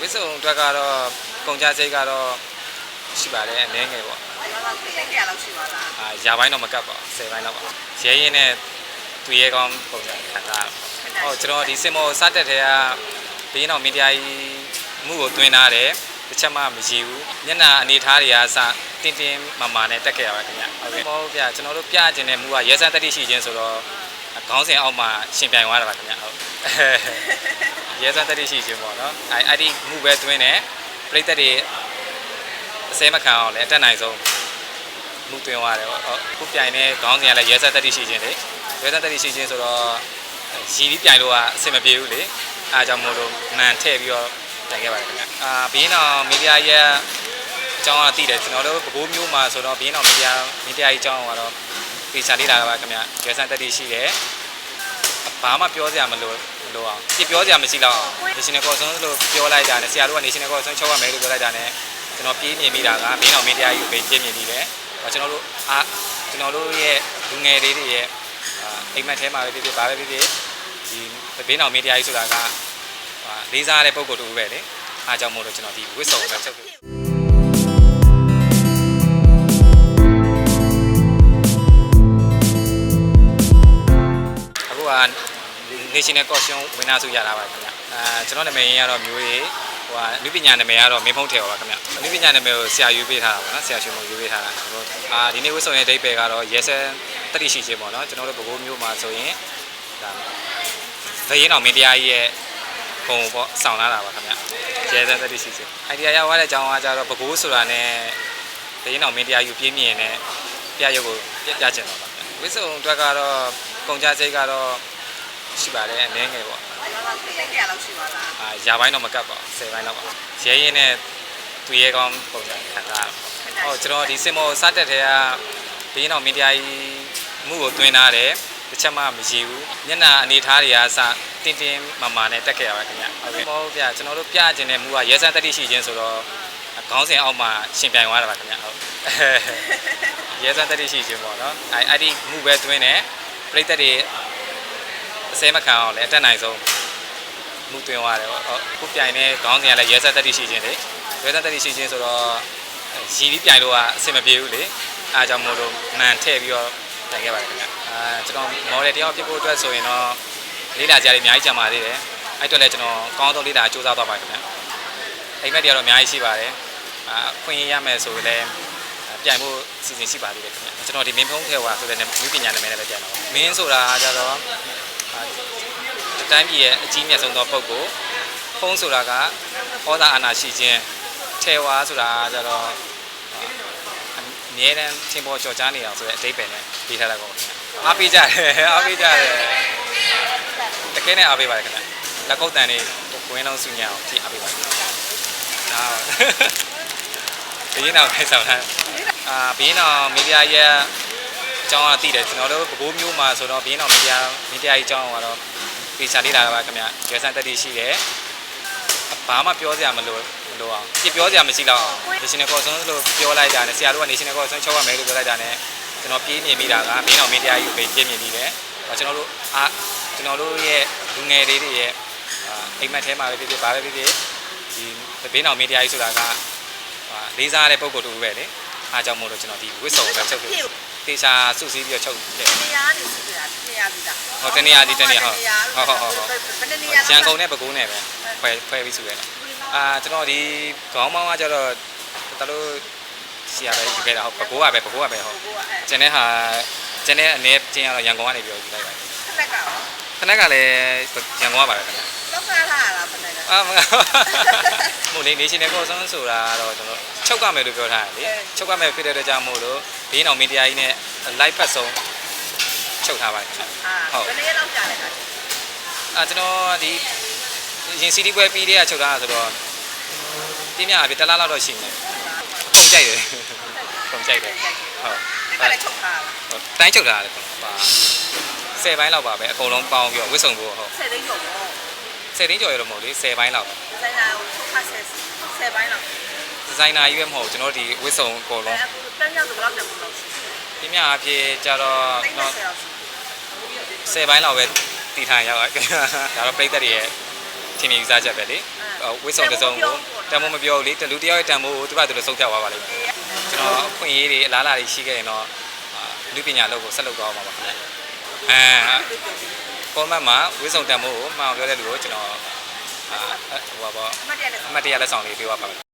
ဝစ်စုံအတွက်ကတော့ကုန်ကြစိတ်ကတော့ရှိပါတယ်အနည်းငယ်ပေါ့ဘာသာသိတဲ့လောက်ရှိပါလားအာရာပိုင်းတော့မကတ်ပါဘူး10ပိုင်းတော့ပါရဲရင်နဲ့သူရဲကောင်းပုံစံခံစားဟုတ်ကျွန်တော်ဒီစင်မောစတက်တဲ့ကဘေးနောက်မီဒီယာကြီးမှုကိုတွင်းထားတယ်တစ်ချက်မှမရှိဘူးမျက်နှာအနေထားတွေကစတင်းတင်းမာမာနဲ့တက်ခဲ့ရပါခင်ဗျဟုတ်ကဲ့ဟုတ်ဗျကျွန်တော်တို့ပြကျင်တဲ့မူကရဲစမ်းတတိရှိခြင်းဆိုတော့ခေါင်းစဉ်အောက်မှာရှင်ပြိုင်သွားတာပါခင်ဗျဟုတ် ရဲစမ်းတတိရှိခြင်းပေါ့နော်အဲအဲ့ဒီမှုပဲတွင်းတယ်ပြိတ္တတွေအစဲမခံအောင်လည်းအတက်နိုင်ဆုံးမှုတွင်သွားတယ်ပေါ့ဟုတ်ခုပြိုင်နေခေါင်းစဉ်ကလည်းရဲဆက်တက်တိရှိခြင်းလေရဲဆက်တက်တိရှိခြင်းဆိုတော့ရီပြီးပြိုင်လို့ကအဆင်မပြေဘူးလေအားကြောင့်မို့လို့မှန်ထည့်ပြီးတော့ပြိုင်ခဲ့ပါတယ်ခင်ဗျအာဘင်းအောင်မီဒီယာရဲ့အကြောင်းအသိတယ်ကျွန်တော်တို့ပဲခူးမျိုးမှာဆိုတော့ဘင်းအောင်မီဒီယာမီဒီယာကြီးအကြောင်းကတော့ပေချာလေးလာပါခင်ဗျရဲဆက်တက်တိရှိတယ်ဘာမှပြောစရာမလိုမ လိုအောင်ပြပြောစရာမရှိတော့အောင် National Council လို့ပြောလိုက်တာနဲ့ဆရာတို့က National Council ချုပ်ရမယ်လို့ပြောလိုက်တာနဲ့ကျွန်တော်ပြေးမြင်မိတာကဘင်းအောင်မီဒီယာကြီးကိုပြေးမြင်နေတယ်ကျွန်တော်တို့အာကျွန်တော်တို့ရဲ့လူငယ်လေးတွေရဲ့အာအိမ်မက်ထဲမှာပဲဖြစ်ဖြစ်ဘာပဲဖြစ်ဖြစ်ဒီဘေးနောက်မီဒီယာကြီးဆိုတာကဟာလေးစားတဲ့ပုံကိုယ်တူပဲလေအားကြောင့်မို့လို့ကျွန်တော်ဒီဝစ်စုံပဲချုပ် National Caution Winner ဆိုရတာပါခင်ဗျအာကျွန်တော်နာမည်ရင်းကတော့မျိုးရေးဟိုဟာလူပညာနာမည်ကတော့မင်းဖုံးထဲပါခင်ဗျလူပညာနာမည်ကိုဆရာရွေးပေးထားတာပေါ့နော်ဆရာရှင်မို့ရွေးပေးထားတာကျွန်တော်အာဒီနေ့ဝစ်စုံရဲ့အဓိပ္ပာယ်ကတော့ရဲစဲတတိရှိခြင်းပေါ့နော်ကျွန်တော်တို့ပဲခူးမျိုးမှာဆိုရင်ဒါသရင်အောင်မင်းတရားကြီးရဲ့ပုံပေါ့စောင်းလာတာပါခင်ဗျရဲစဲတတိရှိခြင်းအိုင်ဒီယာရောက်သွားတဲ့အကြောင်းကကြတော့ပဲခူးဆိုတာနဲ့သရင်အောင်မင်းတရားကြီးပြင်းမြင်နဲ့ပြရုပ်ကိုပြပြချင်တော့ပါခင်ဗျဝစ်စုံအတွက်ကတော့ကုန်ကြစိတ်ကတော့ ရှိပါတယ်အနည်းငယ်ပေါ့ဘာသာသိတဲ့လောက်ရှိပါလားအာရာပိုင်းတော့မကတ်ပါဘူး10ပိုင်းတော့ပါရဲရင်နဲ့သူရဲကောင်းပုံစံခံစားဟုတ်ကျွန်တော်ဒီစင်မောစတက်တဲ့ကဘေးနောက်မီဒီယာကြီးမှုကိုတွင်းထားတယ်တစ်ချက်မှမရှိဘူးမျက်နှာအနေထားတွေကစတင်းတင်းမာမာနဲ့တက်ခဲ့ရပါခင်ဗျဟုတ်ကဲ့ဟုတ်ဗျကျွန်တော်တို့ပြကျင်တဲ့မူကရဲစမ်းတတိရှိခြင်းဆိုတော့ခေါင်းစဉ်အောက်မှာရှင်ပြိုင်သွားတာပါခင်ဗျဟုတ်ရဲစမ်းတတိရှိခြင်းပေါ့နော်အဲအဲ့ဒီမှုပဲတွင်းတယ်ပြိတ္တတွေ အစဲမခံအောင်လည်းအတက်နိုင်ဆုံးမှုတွင်သွားတယ်ပေါ့ဟုတ်ခုပြိုင်နေခေါင်းစဉ်ကလည်းရဲဆက်တက်တိရှိခြင်းလေရဲဆက်တက်တိရှိခြင်းဆိုတော့ရီပြီးပြိုင်လို့ကအဆင်မပြေဘူးလေအားကြောင့်မို့လို့မှန်ထည့်ပြီးတော့ပြိုင်ခဲ့ပါတယ်ခင်ဗျအာကျွန်တော်မော်ဒယ်တယောက်ဖြစ်ဖို့အတွက်ဆိုရင်တော့လေးလာကြရတယ်အများကြီးကြံပါသေးတယ်အဲ့အတွက်လည်းကျွန်တော်ကောင်းဆုံးလေးလာစူးစမ်းသွားပါခင်ဗျအိမ်မက်တွေကတော့အများကြီးရှိပါတယ်အာခွင့်ရရမယ်ဆိုရင်လည်းပြိုင်ဖို့စီစဉ်ရှိပါသေးတယ်ခင်ဗျကျွန်တော်ဒီမင်းဖုံးထဲဟွာဆိုတဲ့မြပညာနာမည်နဲ့ပဲပြန်တော့မင်းဆိုတာကကြတော့အာ တိုင်းပြည်ရဲ့အကြီးမြတ်ဆုံးသောပုဂ္ဂိုလ်ဖုံးဆိုတာကဩဇာအာဏာရှိခြင်းထေဝါဆိုတာကကြတော့အာအမြဲတမ်းသင်ပေါ်ကြော်ကြားနေတာဆိုတဲ့အတိတ်ပဲနဲ့ပြီးထားတာကောအားပေးကြတယ်အားပေးကြတယ်တကယ်နဲ့အားပေးပါတယ်ခင်ဗျလက်ကုပ်တန်လေးကိုင်းလုံးစုညအောင်ကြည့်အားပေးပါတယ်ဒါတော့ဘင်းအောင်ခိုင်းဆောင်တာအာဘင်းအောင်မီဒီယာရဲ့ အကြောင်းအသိတယ်ကျွန်တော်တို့ပဲခူးမျိုးမှာဆိုတော့ဘင်းအောင်မီဒီယာမီဒီယာကြီးအကြောင်းကတော့ပေချာလေးလာတာပါခင်ဗျရွယ်ဆန်းတက်တိရှိတယ်ဘာမှပြောစရာမလိုမလိုအောင်ပြပြောစရာမရှိတော့အောင် National Council လို့ပြောလိုက်တာနဲ့ဆရာတို့က National Council ချုပ်ရမယ်လို့ပြောလိုက်တာနဲ့ကျွန်တော်ပြေးမြင်မိတာကမင်းအောင်မင်းတရားကြီးကိုပြေးမြင်မိတယ်ဟောကျွန်တော်တို့အာကျွန်တော်တို့ရဲ့လူငယ်လေးတွေရဲ့အာအိမ်မက်ထဲမှာပဲဖြစ်ဖြစ်ဘာပဲဖြစ်ဖြစ်ဒီဘေးနောက်မင်းတရားကြီးဆိုတာကဟာလေးစားတဲ့ပုံကိုယ်တူပဲလေအားကြောင့်မို့လို့ကျွန်တော်ဒီဝစ်စုံပဲချုပ်ပြီး တေချာစုစည်းပြီးတော့ချုပ်တယ်နေရာနေစီတာနေရာစီတာဟောတနေရာဒီတနေရာဟုတ်ဟုတ်ဟုတ်ဟုတ်ဘယ်နေရာရန်ကုန်နဲ့ပဲကူးနဲ့ပဲခွဲခွဲပြီးစုရတယ်အာကျွန်တော်ဒီခေါင်းမောင်းကကျတော့တလို့စီရပဲယူခဲ့တာဟုတ်ပဲကူးကပဲပဲကူးကပဲဟုတ်ကိုကအဲကျန်တဲ့ဟာကျန်တဲ့အနေချင်းကတော့ရန်ကုန်ကနေပြောယူလိုက်ပါတယ်ဖက်ကရော ခဏကလည်းရန်ကုန်ကပါပဲခင်ဗျလောက်ခါလာလားဘယ်နဲ့လဲအာမမို့လေ national council ဆိုတာတော့ကျွန်တော်ချုပ်ကမယ်လို့ပြောထားတယ်လေချုပ်ကမယ်ဖြစ်တဲ့အတွက်ကြောင့်မို့လို့ဘေးနောက်မီဒီယာကြီးနဲ့ live ဖတ်ဆုံးချုပ်ထားပါတယ်ခင်ဗျအာဘယ်နေလောက်ကြာလဲခါအာကျွန်တော်ဒီရင်စီတီပွဲပြီးတဲ့ကချုပ်ထားတာဆိုတော့ပြင်းပြအပြတလားလောက်တော့ရှိနေပုံကြိုက်တယ်ပုံကြိုက်တယ်ဟုတ်ဒီကလည်းချုပ်ထားလားဟုတ်တိုင်းချုပ်ထားတယ်ပါ 10ပိုင်းလောက်ပါပဲအကုန်လုံးပေါင်းပြီးတော့ဝစ်စုံဖို့ဟုတ်10သိန်းကျော်ပေါ့10သိန်းကျော်ရတော့မဟုတ်လေ10ပိုင်းလောက်ပါဒီဇိုင်နာကိုထုတ်ခါ10 10ပိုင်းလောက်ဒီဇိုင်နာကြီးပဲမဟုတ်ကျွန်တော်ဒီဝစ်စုံအကုန်လုံးအခုတန်းရောက်ဆိုဘယ်လောက်တန်းဖို့လောက်ရှိဒီမြအဖြစ်ကြတော့တော့10ပိုင်းလောက်ပဲတည်ထိုင်ရောက်ခဲ့ဒါတော့ပြိသက်တွေရဲ့ထင်မြင်ယူဆချက်ပဲလေဝစ်စုံတစ်စုံကိုတန်ဖိုးမပြောဘူးလေတလူတယောက်ရဲ့တန်ဖိုးကိုသူကသူလိုစုပ်ဖြတ်သွားပါလိမ့်မယ်ကျွန်တော်အခွင့်အရေးတွေအလားအလာတွေရှိခဲ့ရင်တော့လူပညာလောက်ကိုဆက်လုပ်သွားမှာပါခင်ဗျာ အဲပုံမှန်မှာဝိစုံတန်ဖိုးကိုမှန်အောင်ပြောတဲ့လူကိုကျွန်တော်ဟိုပါပေါ့အမှတ်တရလက်ဆောင်လေးပေးပါပါ